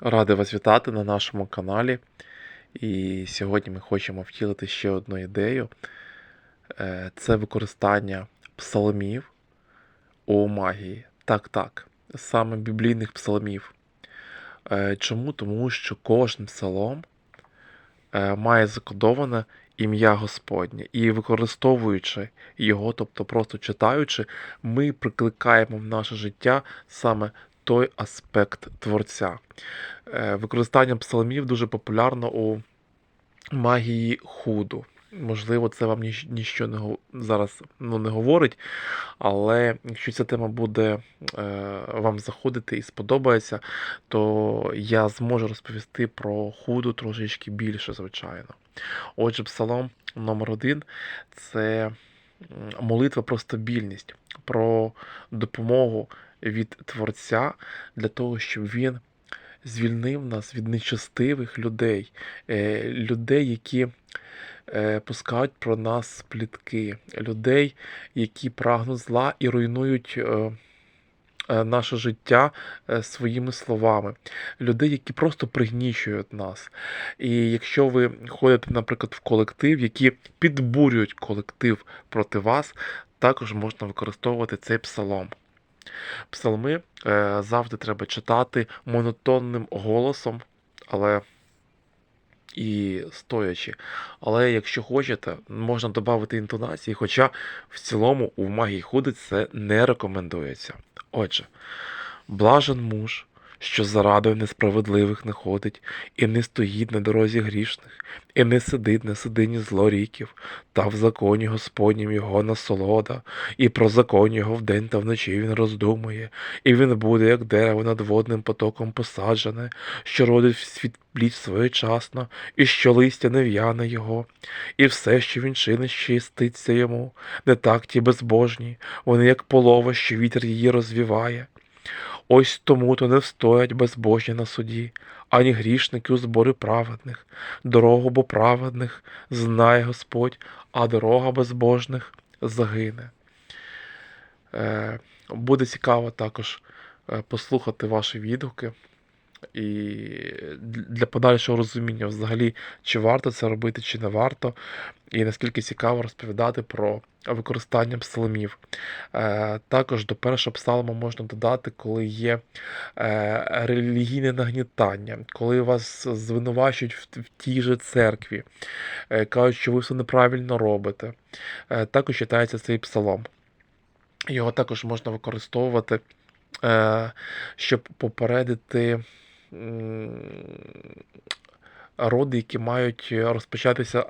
Радий вас вітати на нашому каналі. І сьогодні ми хочемо втілити ще одну ідею. Е, Це використання псалмів у магії. Так, так, саме біблійних псалмів. Е, Чому? Тому що кожен псалом е, має закодоване ім'я Господнє. І використовуючи його, тобто просто читаючи, ми прикликаємо в наше життя саме той аспект Творця. Е, Використання псалмів дуже популярно у магії худу. Можливо, це вам ніщо не зараз ну, не говорить, але якщо ця тема буде е, вам заходити і сподобається, то я зможу розповісти про худу трошечки більше, звичайно. Отже, псалом номер один це молитва про стабільність, про допомогу від Творця для того, щоб він звільнив нас від нечестивих людей, е, людей, які е, пускають про нас плітки, людей, які прагнуть зла і руйнують. е, Наше життя своїми словами, людей, які просто пригнічують нас. І якщо ви ходите, наприклад, в колектив, які підбурюють колектив проти вас, також можна використовувати цей псалом. Псалми е, завжди треба читати монотонним голосом, але і стоячи. Але якщо хочете, можна додати інтонації, хоча в цілому у магії худи це не рекомендується. Отже, блажен муж, що зарадою несправедливих не ходить, і не стоїть на дорозі грішних, і не сидить на сидині злоріків, та в законі Господнім його насолода, і про закон його вдень та вночі він роздумує, і він буде, як дерево над водним потоком посаджене, що родить світ плід своєчасно, і що листя не в'яне його, і все, що він чинить, щаститься йому, не так ті безбожні, вони як полова, що вітер її розвіває. Ось тому то не встоять безбожні на суді, ані грішники у зборі праведних. Дорогу бо праведних знає Господь, а дорога безбожних загине. Е, Буде цікаво також е, послухати ваші відгуки і для подальшого розуміння взагалі, чи варто це робити, чи не варто, і наскільки цікаво розповідати про використання псалмів. Е, Також до першого псалму можна додати, коли є е, релігійне нагнітання, коли вас звинувачують в, тій же церкві, е, кажуть, що ви все неправильно робите. Також читається цей псалом. Його також можна використовувати, щоб попередити роди, які мають розпочатися